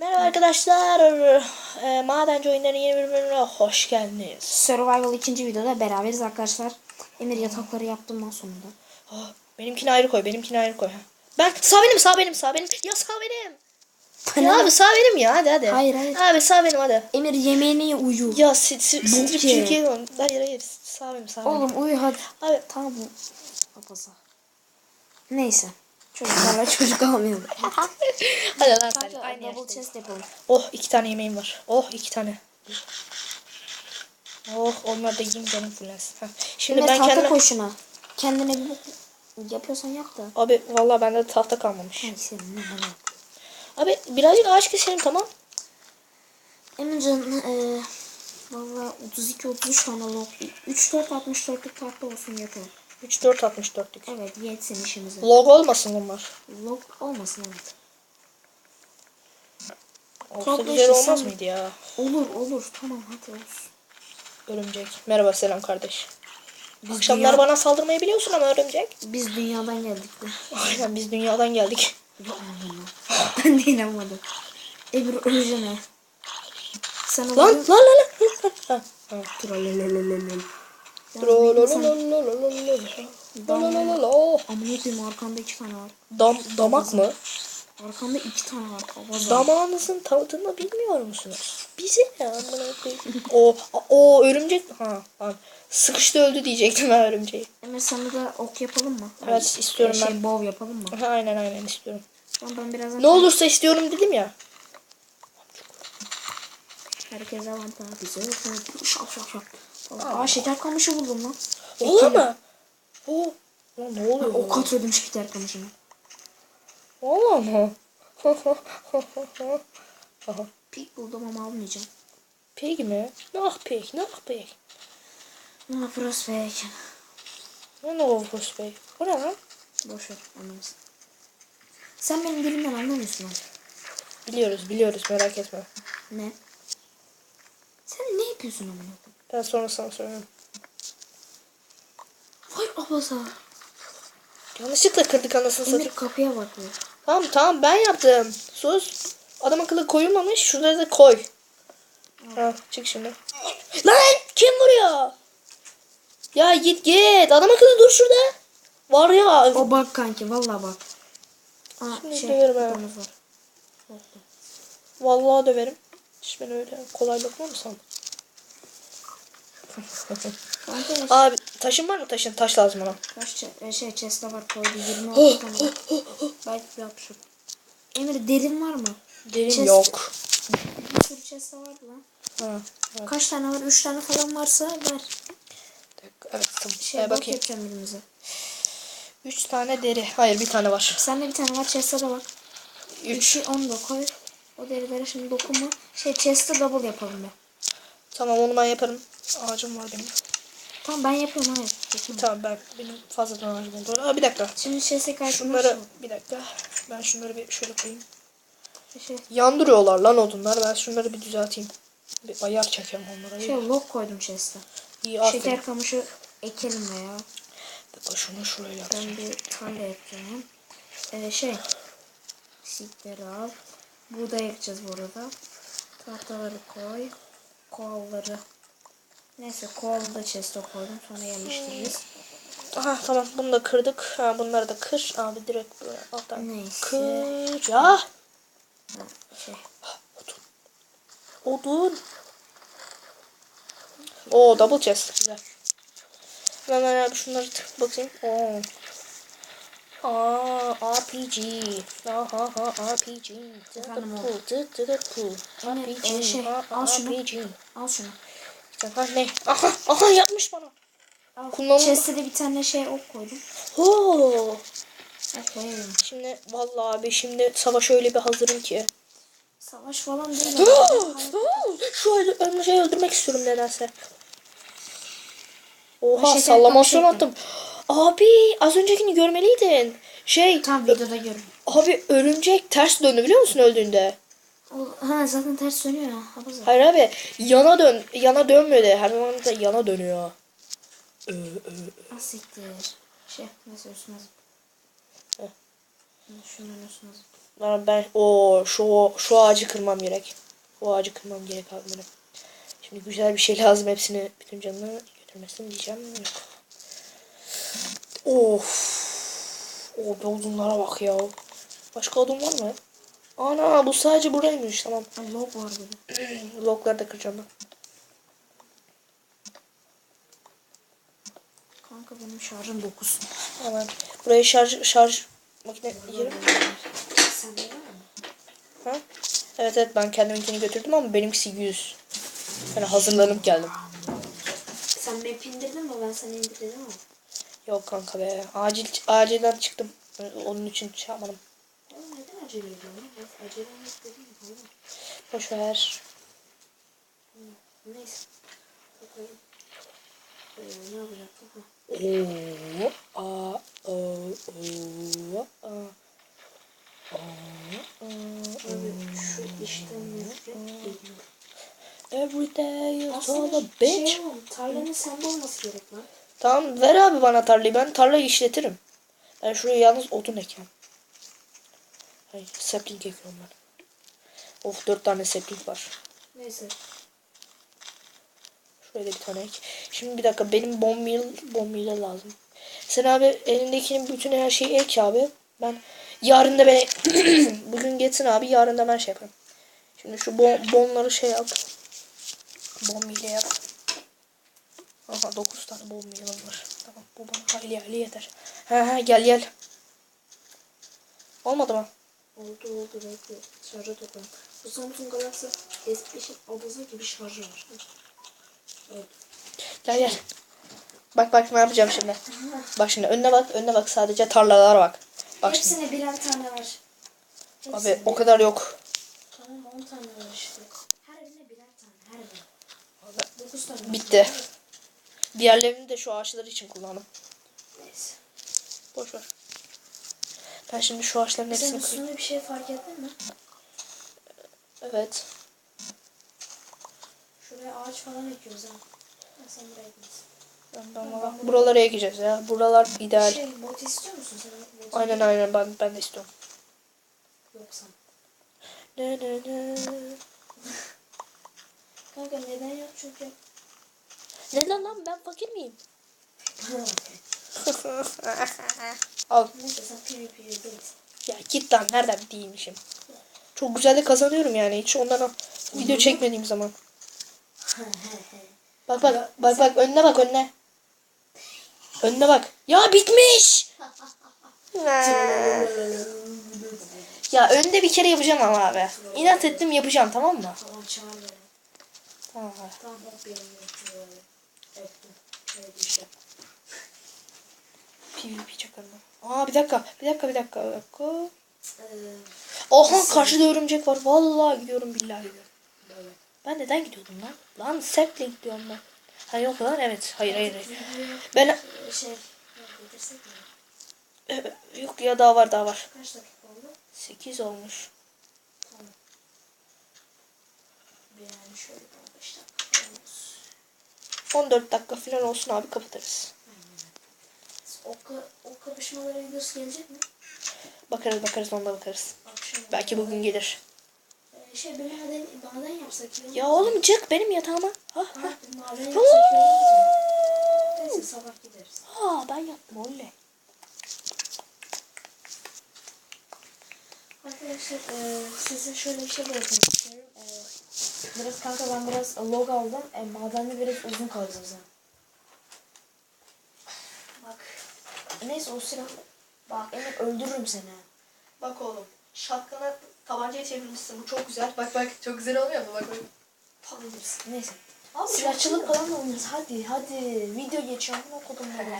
Merhaba arkadaşlar. E, Madenci oyunların yeni bir bölümüne hoş geldiniz. Survival ikinci videoda beraberiz arkadaşlar. Emir yatakları yaptım lan sonunda. Oh, benimkini ayrı koy, benimkini ayrı koy. Ben sağ benim, sağ benim, sağ benim. Ya sağ benim. Ya abi sağ benim ya hadi hadi. Hayır, hayır. Abi sağ benim hadi. Emir yemeğini ye, uyu. Ya si, si, ye. Türkiye'ye dön. Hayır hayır sağ benim sağ benim. Oğlum uyu hadi. Abi Tamam. Papasa. Neyse. Çocuklarla çocuk almayalım. hadi lan hadi. Aynı double chest yapalım. Oh iki tane yemeğim var. Oh iki tane. Oh onlar da yiyeyim canım fullensin. Şimdi ben kendime... koy şuna. Kendine bir yapıyorsan yap da. Abi vallahi bende tahta kalmamış. Ne. Abi birazcık ağaç keselim tamam. Emircan eee valla 32-33 tane log 3-4-64'lük tahta olsun yeter. 3 4 64'lük. Evet yetsin işimize. Log olmasın bunlar. Log olmasın evet. Olsa Komple güzel olmaz sen- mıydı ya? Olur olur tamam hadi olsun. Örümcek. Merhaba selam kardeş. Biz Akşamlar dünya- bana saldırmayı biliyorsun ama örümcek. Biz dünyadan geldik de. Aynen biz dünyadan geldik. ben de inanmadım. Ebru öleceğim ha. Sen Lan lan lan lan. Ha, Amına arkanda iki tane var. Dam, damak mı? Arkanda iki tane var. Abaza. Damağınızın tadını bilmiyor musunuz? Bizi ne amına. O, o örümcek. Ha, ha. Sıkıştı öldü diyecektim ben örümceği. Emre sana da ok yapalım mı? Evet, Ay, istiyorum şey, ben. bow yapalım mı? Ha, aynen aynen istiyorum. Tamam ben birazdan... Ne olursa istiyorum dedim ya. Herkes avantaj bize. Şap şap şap. Aa şeker kamışı buldum lan. Olur mu? Oo. Lan ne oluyor? Ok atıyordum şeker kamışına. Valla mı? Pik buldum ama almayacağım. Peki mi? Nah pek, nah pek. Ne yapıyoruz peki? Ne ne oldu Bruce Bey? Bu ne lan? Boş ver anlamışsın. Sen benim dilimden anlamıyorsun lan. Biliyoruz, biliyoruz merak etme. Ne? Sen ne yapıyorsun amına? Ben sonra sana söyleyeyim. Vay ablasa. Yanlışlıkla kırdık anasını Emir satayım. kapıya bakıyor. Tamam tamam ben yaptım. Sus. Adam akıllı koyulmamış. Şurada da koy. Ha, çık şimdi. Lan kim vuruyor? Ya git git. Adam akıllı dur şurada. Var ya. O bak kanki vallahi bak. Aa Şimdi şey döverim. Korktu. Vallahi döverim. Hiç ben öyle kolay lokma mı sandın? Abi taşın var mı taşın? Taş lazım ona. çe- e, şey chest'e var koydu 26 tane. var. Belki bir yapışır. Emir derin var mı? Derin Chest- yok. Bir sürü chest'e vardı lan. Ha, evet. Kaç tane var? 3 tane falan varsa ver. Evet tamam. Şey Ee, bak bakayım. yapacağım birimize. Üç tane deri. Hayır bir tane var. Sende bir tane var chest'e de bak. Üç. 3'ü 10 da koy. O derilere şimdi dokunma. Şey chest'e double yapalım be. Tamam onu ben yaparım. Ağacım var benim. Tamam ben yapıyorum hayır. Dokunma. Tamam ben benim fazladan ağacım oldu. Aa, bir dakika. Şimdi chest'e kaydırma. Şunları bir dakika. Ben şunları bir şöyle koyayım. Şey, Yandırıyorlar lan odunlar. Ben şunları bir düzelteyim. Bir ayar çekeyim onlara. şey log koydum chest'e. İyi aferin. Şeker kamışı ekelim veya. Bak şunu şuraya yapacağım. Ben bir tarla yapacağım. Ee, şey. Sikleri al. Buğday yapacağız bu arada. Tahtaları koy. Koalları. Neyse koalı da chest'e koydum. Sonra yerleştiririz. Aha tamam bunu da kırdık. Ha, bunları da kır. Abi direkt böyle alttan Neyse. kır. Ya. Ha, şey. Odun. Oo double chest. Güzel. Hemen abi şunları tık bakayım. Oo. Aa RPG. Aha ha RPG. Tıtık pul, tıtık pul. RPG. al şunu. Al şunu. Ha ne? Aha aha yapmış bana. Al. Kullanılma- Chest'e bir tane şey ok koydum. Oo. Koyayım. Şimdi vallahi abi şimdi savaş öyle bir hazırım ki. Savaş falan değil. Şu öl- şey öldürmek istiyorum nedense. Oha şeker sallamasyon attım. Abi az öncekini görmeliydin. Şey Tam videoda görün. abi örümcek ters döndü biliyor musun öldüğünde? Ha zaten ters dönüyor. Habaza. Hayır abi yana dön yana dönmüyor de her zaman da yana dönüyor. Ee, ee, Asiktir. Şey neyse üstüne zıp. Şunun üstüne zıp. Lan ben o şu şu ağacı kırmam gerek. O ağacı kırmam gerek abi benim. Şimdi güzel bir şey lazım hepsini bütün canını götürmesin diyeceğim. Yok. Of. O odunlara bak ya. Başka odun var mı? Ana bu sadece buraymış tamam. Log var burada. Blokları da kıracağım ben. Kanka benim şarjım 9. Hemen buraya şarj şarj makine yerim. Sen de? Ha? Evet evet ben kendiminkini götürdüm ama benimkisi 100. Yani hazırlanıp geldim. Sen map indirdin mi? Ben sana indirdim ama. Yok kanka be. Acil acilden çıktım. Onun için şey yapmadım. Acele ediyorsun? Ben acele yok dedim mi? Oğlum. Boş ver. Neyse. Bakalım. Ee, ne yapacaktım? Ha. Oo, a, o, o, a, o, o, Abi şu işten nefret ediyorum. Every day is all a Aslında bitch. şey oğlum, tarlanın sende olması gerek lan. Tamam ver abi bana tarlayı. Ben tarlayı işletirim. Ben şuraya yalnız odun ekeyim. Hayır sapling ekiyorum ben. Of dört tane sapling var. Neyse. Da bir tane ek. Şimdi bir dakika benim bomb meal, bomb meal'e lazım. Sen abi elindekinin bütün her şeyi ek abi. Ben yarın da beni bugün geçsin abi yarın da ben şey yaparım. Şimdi şu bon, bonları şey yap. Bomb meal'e yap. Aha 9 tane bomb meal'im var. Tamam bu bana hayli hayli yeter. Ha ha gel gel. Olmadı mı? Oldu oldu bekle. Şarja toplam. Bu Samsung Galaxy S5'in odası gibi şarjı var. Evet. Gel gel. Bak bak ne yapacağım şimdi. Bak şimdi önüne bak önüne bak sadece tarlalara bak. Bak şimdi. Hepsine birer tane var. Abi Hepsine o kadar yok. Tamam 10 tane var işte. Her birine birer tane. Her birine. 9 tane. var. Bitti. Diğerlerini de şu ağaçlar için kullandım. Neyse. Boş ver. Ben şimdi şu ağaçların hepsini kırayım. üstünde bir şey fark ettin mi? Evet. Şuraya ağaç falan ekiyoruz ha. Sen buraya gitsin. Ben, ben valla- buralara ekeceğiz ya. Buralar ideal. Şey bot istiyor musun sen? Bot Aynen aynen ben, ben de istiyorum. Yoksa. Ne ne ne. Kanka neden yok çünkü. Ne lan lan ben fakir miyim? Al. Neyse sen PvP'ye değilsin. Ya git lan nereden değilmişim. Çok güzel de kazanıyorum yani. Hiç ondan video çekmediğim zaman. Bak bak bak bak önüne bak önüne. Önüne bak. Ya bitmiş. ya önde bir kere yapacağım ama abi. İnat ettim yapacağım tamam mı? Tamam abi. Tamam hop benim yok. Ettim. Evet işte. PvP çakalım. Aa bir dakika. Bir dakika bir dakika. Bir dakika. Ee, Oha karşıda örümcek var. Vallahi gidiyorum billahi gidiyorum. böyle. Ben neden gidiyordum lan? Lan Sapling diyorum ben. Ha yok lan evet. Hayır hayır. hayır. Ben Ee, Şey. Ee, yok ya daha var daha var. Kaç dakika oldu? 8 olmuş. Tamam. Yani şöyle 15 dakika olmuş. 14 dakika falan olsun abi kapatırız. O, o kapışmalara videosu gelecek mi? Bakarız bakarız onda bakarız. Akşam. Belki bugün gelir. Ee, şey bir maden, maden yapsak olur Ya oğlum çık benim yatağıma. Ha Ha, ha. maden yapsak iyi olur mu? Neyse sabah gideriz. Ha ben yaptım oley. Arkadaşlar e, size şöyle bir şey bırakmak istiyorum. E, biraz kanka ben biraz log aldım. E, madende biraz uzun kalacağız ha. Bak. Neyse o silah. Bak Emir öldürürüm seni. Bak oğlum. Şapkana tabancaya çevirmişsin. Bu çok güzel. Bak bak çok güzel olmuyor mu? Bak bak. Yapabilirsin. Neyse. Abi Silahçılık falan da oynarız. Hadi hadi. Video geçiyorum. Okudum ben.